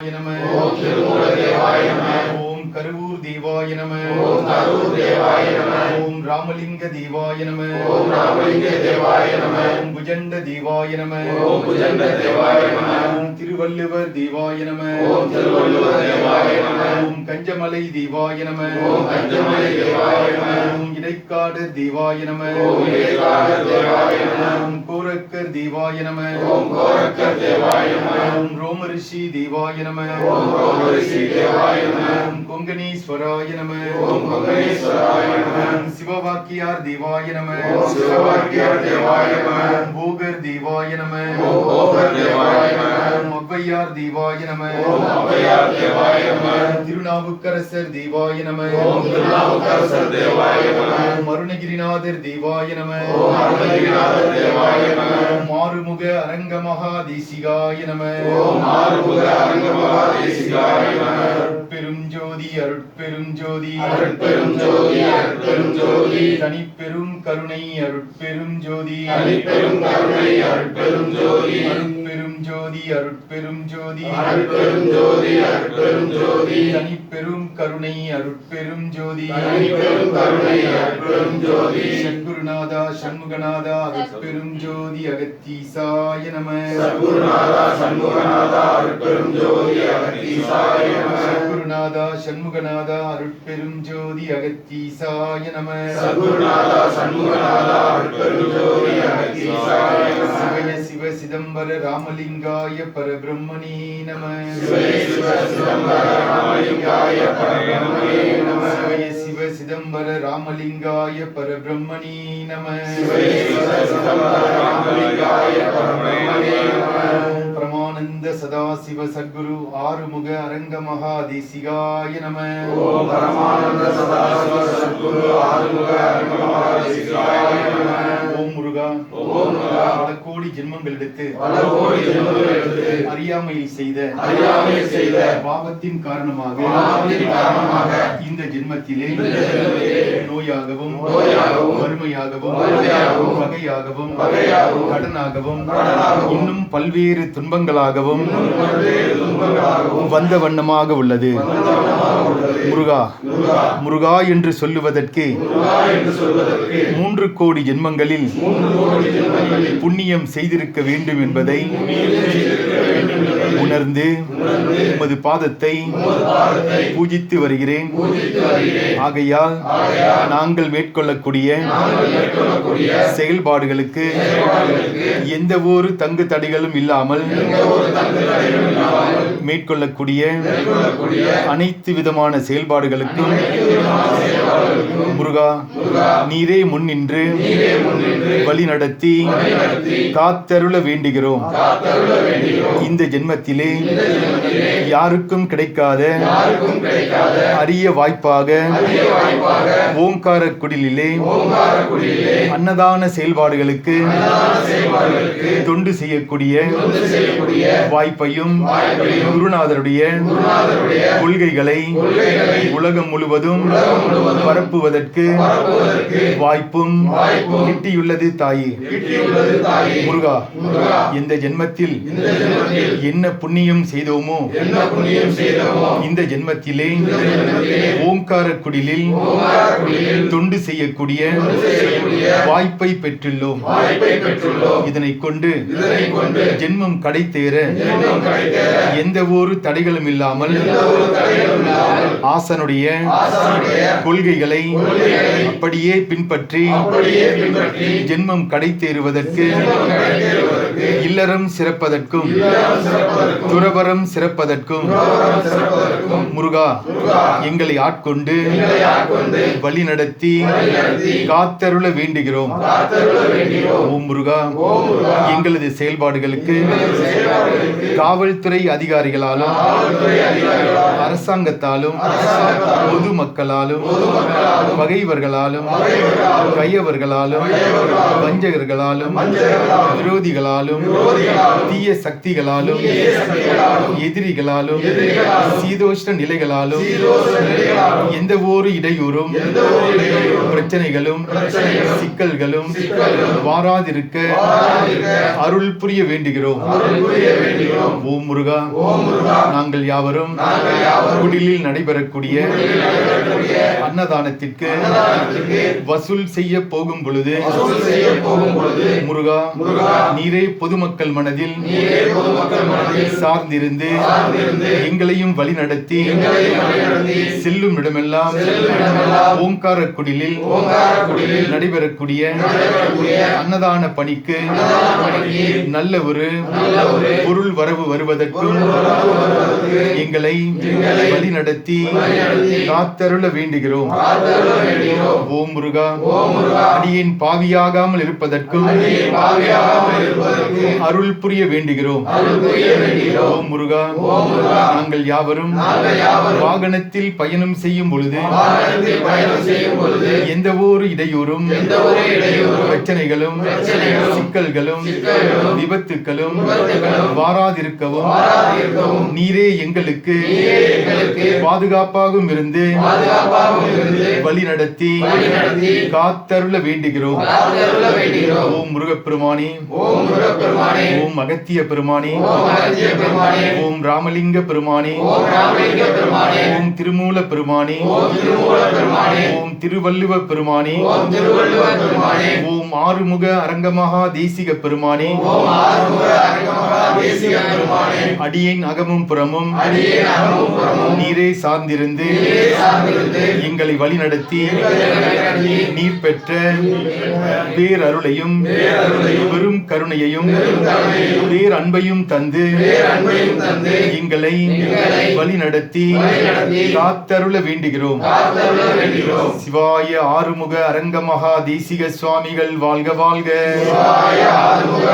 நம ஓம் திருமூல தேவாய நம கருவூர் தேவாய நம ஓம் கரூர் தேவாய நம ஓம் ராமலிங்க தேவாய நம ஓம் ராமலிங்க தேவாய நம ஓம் புஜண்ட தேவாய நம ஓம் புஜண்ட தேவாய நம ஓம் திருவள்ளுவர் தேவாய நம ஓம் திருவள்ளுவர் தேவாய நம ஓம் கஞ்சமலை தேவாய நம ஓம் கஞ்சமலை தேவாய நம ஓம் இடைக்காடு தேவாய நம ஓம் இடைக்காடு தேவாய நம ஓம் கோரக்கர் தேவாய நம ஓம் கோரக்கர் தேவாய நம ஓம் ரோமரிஷி தேவாய நம ஓம் ரோமரிஷி தேவாய நம ஓம் கொங்கணீஸ்வராய நம ஓம் கொங்கணீஸ்வராய நம சிவவாக்கியார் தேவாய நம ஓம் சிவவாக்கியார் தேவாய நம ஓம் போகர் தேவாய நம ஓம் போகர் தேவாய நம ஓம் ஔவையார் தேவாய நம ஓம் ஔவையார் தேவாய நம திருநாவுக்கரசர் தேவாய நம ஓம் திருநாவுக்கரசர் தேவாய நம ஓம் அருணகிரிநாதர் தேவாய நம ஓம் அருணகிரிநாதர் தேவாய நம ஓம் ஆறுமுக அரங்கமகா தேசிகாய நம ஓம் ஆறுமுக அரங்கமகா தேசிகாய நம அருட்பெரும் ஜோதி அருட்பெரும் ஜோதி. அருட்பெரும் ஜோதி அருட்பெரும் ஜோதி. தனிப்பெரும் கருணை அருட்பெரும் ஜோதி. தனிப்பெரும் கருணை அருட்பெரும் ஜோதி. அருட்பெரும் ஜோதி அருட்பெரும் ஜோதி. அருட்பெரும் ஜோதி அருட்பெரும் ஜோதி. தனிப்பெரும் கருணை அருட்பெரும் ஜோதி. தனிப்பெரும் கருணை அருட்பெரும் ஜோதி. சத்குருநாதா சண்முகநாதா அருட்பெரும் ஜோதி அகத்தீசாய நம. சத்குருநாதா சண்முகநாதா அருட்பெரும் ஜோதி அகத்தீசாய சண்முகநாதா அருட்பெரும் ஜோதி அகத்தீசாய நம. சத்குருநாதா சண்முகநாதா அருட்பெரும் ஜோதி அகத்தீசாய நம. சிவய சிவ சிதம்பர ராமலிங்காய பரபிரம்மணே நம. சிவய சிவ சிதம்பர ராமலிங்காய பரபிரம்மணே நம. சிவய சிவ சிதம்பர ராமலிங்காய பரபிரம்மணே நம. சிவய சிவ சிதம்பர ராமலிங்காய பரபிரம்மணே நம. சச்சிதானந்த சதாசிவ சத்குரு ஆறுமுக அரங்க மகா தேசிகாய நம. ஓம் பரமானந்த சதாசிவ சத்குரு ஆறுமுக அரங்கமகா தேசிகாய நம ஓம் முருகா ஓம் முருகா. பல கோடி ஜென்மங்கள் எடுத்து அறியாமையில் செய்த அறியாமையில் செய்த பாவத்தின் காரணமாக இந்த ஜென்மத்திலே நோயாகவும் வறுமையாகவும் பகையாகவும் கடனாகவும் இன்னும் பல்வேறு துன்பங்களாகவும் வந்த வண்ணமாக உள்ளது. முருகா முருகா என்று சொல்லுவதற்கு மூன்று கோடி ஜென்மங்களில் புண்ணியம் செய்திருக்க வேண்டும் என்பதை உணர்ந்து உமது பாதத்தை பூஜித்து வருகிறேன். ஆகையால் நாங்கள் மேற்கொள்ளக்கூடிய செயல்பாடுகளுக்கு எந்த ஒரு தங்கு தடைகளும் இல்லாமல் மேற்கொள்ளக்கூடிய அனைத்து விதமான செயல்பாடுகளுக்கும் முருகா நீரே முன்னின்று நீரே முன்னின்று வழி நடத்தி காத்தருள வேண்டுகிறோம். இந்த ஜென்மத்திலே யாருக்கும் கிடைக்காத அரிய வாய்ப்பாக ஓங்கார குடியிலே அன்னதான செயல்பாடுகளுக்கு தொண்டு செய்யக்கூடிய வாய்ப்பையும் குருநாதருடைய கொள்கைகளை உலகம் முழுவதும் பரப்புவதற்கு வாய்ப்பும் கிட்டியுள்ளது தாயே. முருகா இந்த ஜென்மத்தில் என்ன புண்ணியம் செய்தோமோ? இந்த ஜென்மத்திலே ஓங்கார குடிலில் தொண்டு செய்யக்கூடிய வாய்ப்பை பெற்றுள்ளோம். இதனை கொண்டு ஜென்மம் கடை தேர ஜென்மம் கிடைத்த எந்த எந்த ஒரு தடைகளும் இல்லாமல் ஆசனுடைய கொள்கைகளை அப்படியே பின்பற்றி ஜென்மம் கடை கிடைத்தேறுவதற்கு இல்லறம் சிறப்பதற்கும் துறவரம் சிறப்பதற்கும் முருகா எங்களை ஆட்கொண்டு வழி நடத்தி காத்தருள வேண்டுகிறோம். ஓம் முருகா எங்களது செயல்பாடுகளுக்கு காவல்துறை அதிகாரிகளாலும் அரசாங்கத்தாலும் பொதுமக்களாலும் பொதுமக்களாலும் பகைவர்களாலும் கையவர்களாலும் வஞ்சகர்களாலும் விரோதிகளாலும் விரோதிகளாலும் தீய சக்திகளாலும் எதிரிகளாலும் சீதோஷ்ண நிலைகளாலும் எந்த ஒரு இடையூறும் பிரச்சனைகளும் சிக்கல்களும் வாராதிருக்க அருள் புரிய வேண்டுகிறோம். ஓம் முருகா நாங்கள் யாவரும் குடிலில் நடைபெறக்கூடிய அன்னதானத்திற்கு வசூல் செய்ய போகும் பொழுது முருகா நீரே பொதுமக்கள் மனதில் சார்ந்திருந்து எங்களையும் வழிநடத்தி செல்லும் இடமெல்லாம் ஓங்கார குடிலில் நடைபெறக்கூடிய அன்னதான பணிக்கு நல்ல ஒரு பொருள் வரவு வருவதற்கும் வரவு வருவதற்கு எங்களை வழிநடத்தி காத்தருள வேண்டுகிறோம். ஓம் முருகா அடியேன் பாவியாகாமல் இருப்பதற்கும் அருள் புரிய வேண்டுகிறோம். ஓம் முருகா நாங்கள் யாவரும் வாகனத்தில் பயணம் செய்யும் பொழுது எந்த ஒரு இடையூறும் பிரச்சனைகளும் சிக்கல்களும் விபத்துக்களும் வாராதிருக்கவும் வாராதிருக்கவும். நீரே எங்களுக்கு நீரே எங்களுக்கு பாதுகாப்பாகவும் இருந்து வழிநடத்தி வழிநடத்தி காத்தருள வேண்டுகிறோம். ஓம் முருகப்பெருமானே. ஓம் அகத்திய பெருமானே. ஓம் அகத்திய பெருமானே, ஓம் ராமலிங்க பெருமானே. ஓம் திருமூல பெருமானே. ஓம் திருவள்ளுவ பெருமானே. ஓம் ஆறுமுக அரங்கமகா தேசிக பெருமானே. அடியேன் அகமும் புறமும். நீரே சார்ந்திருந்து. எங்களை வழிநடத்தி எங்களை நீர் பெற்ற பேரருளையும் பேரருளையும் பெரும் கருணையையும் பேர் அன்பையும் தந்து எங்களை வழிநடத்தி காத்தருள வேண்டுகிறோம். சிவாய ஆறுமுக அரங்கமகா தேசிக சுவாமிகள் வாழ்க வாழ்க சிவாய ஆறுமுக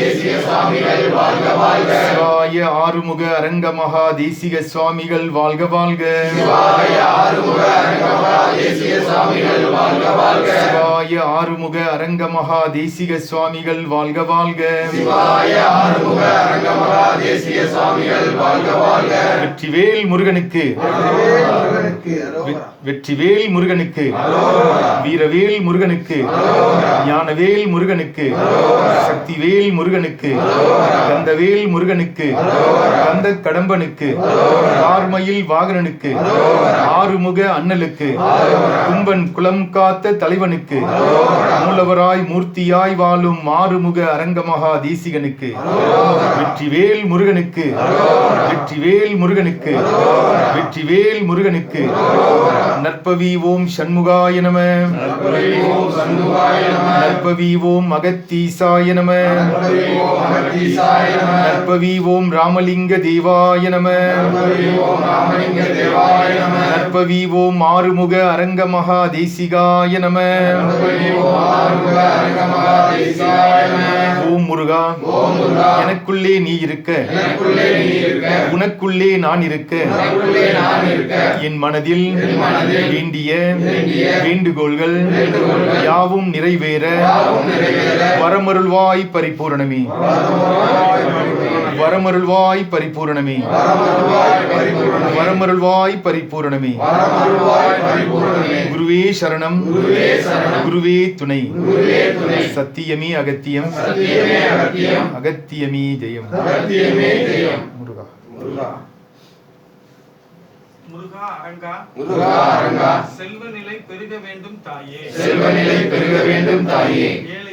தேசிக சுவாமிகள் வாழ்க வாழ்க. ஆறுமுக அரங்கமகா தேசிக சுவாமிகள் வாழ்க வாழ்க. சிவாய ஆறுமுக அரங்கமகா தேசிக சுவாமிகள் வாழ்க வாழ்க. சிவாய ஆறுமுக அரங்கமகா தேசிக சுவாமிகள் வாழ்க வாழ்க சிவாய ஆறுமுக அரங்கமகா தேசிக சுவாமிகள் வாழ்க வாழ்க வெற்றிவேல் முருகனுக்கு. வெ- வெற்றிவேல் முருகனுக்கு வீரவேல் முருகனுக்கு ஞானவேல் முருகனுக்கு சக்திவேல் முருகனுக்கு கந்தவேல் முருகனுக்கு கந்த கடம்பனுக்கு ஆர்மயில் வாகனனுக்கு ஆறுமுக அண்ணலுக்கு கும்பன் குலம் காத்த தலைவனுக்கு மூலவராய் மூர்த்தியாய் வாழும் மாறுமுக அரங்கமகா தேசிகனுக்கு வெற்றிவேல் முருகனுக்கு வெற்றிவேல் முருகனுக்கு வெற்றிவேல் முருகனுக்கு நற்பவி ஓம் சண்முகாய நம. நற்பவி ஓம் அகத்தீசாய நம. நற்பவி ஓம் ராமலிங்க தேவாய நம. நற்பவி ஓம் ஆறுமுக அரங்க மகா தேசிகாய நம. ஓம் முருகா. ஓம் எனக்குள்ளே நீ இருக்க. உனக்குள்ளே நான் இருக்க. என் மனதில் வேண்டிய வேண்டுகோள்கள் யாவும் நிறைவேற. வரமருள்வாய் பரிபூரணமே. வரமருள்வாய் பரிபூரணமே. வரமருள்வாய் பரிபூரணமே. குருவே சரணம். குருவே துணை. சத்தியமே அகத்தியம். சத்தியமே அகத்தியம். அகத்தியமே ஜெயம். அகத்தியமே ஜெயம். முருகா. முருகா. முருகா அரங்கா முருகா அரங்கா செல்வ நிலை பெருக வேண்டும் தாயே. செல்வநிலை பெருக வேண்டும் தாயே. ஏழை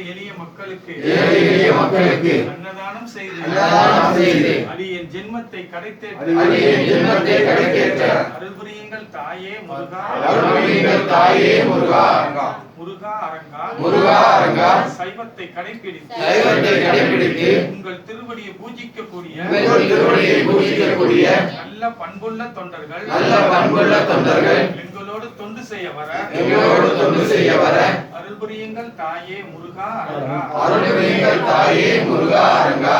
மக்களுக்கு. ஏழை எளிய மக்களுக்கு. அன்னதானம் செய்து. அன்னதானம் செய்து. அடியேன் ஜென்மத்தை கடைத்தேற்ற. அடியேன் ஜென்மத்தை கடைத்தேற்ற. அருள்புரியுங்கள் தாயே முருகா. அருள்புரியுங்கள் தாயே முருகா. அரங்கா முருகா அரங்கா. முருகா அரங்கா. சைவத்தை கடைப்பிடித்து. சைவத்தை கடைபிடித்து உங்கள் திருவடியை பூஜிக்கக்கூடிய. உங்கள் திருவடியை பூஜிக்கக்கூடிய. நல்ல பண்புள்ள தொண்டர்கள். நல்ல பண்புள்ள தொண்டர்கள். எங்களோடு தொண்டு செய்ய வர. எங்களோடு தொண்டு செய்ய வர. அருள்புரியுங்கள் தாயே முருகா அரங்கா அருள்புரியுங்கள் தாயே முருகா அரங்கா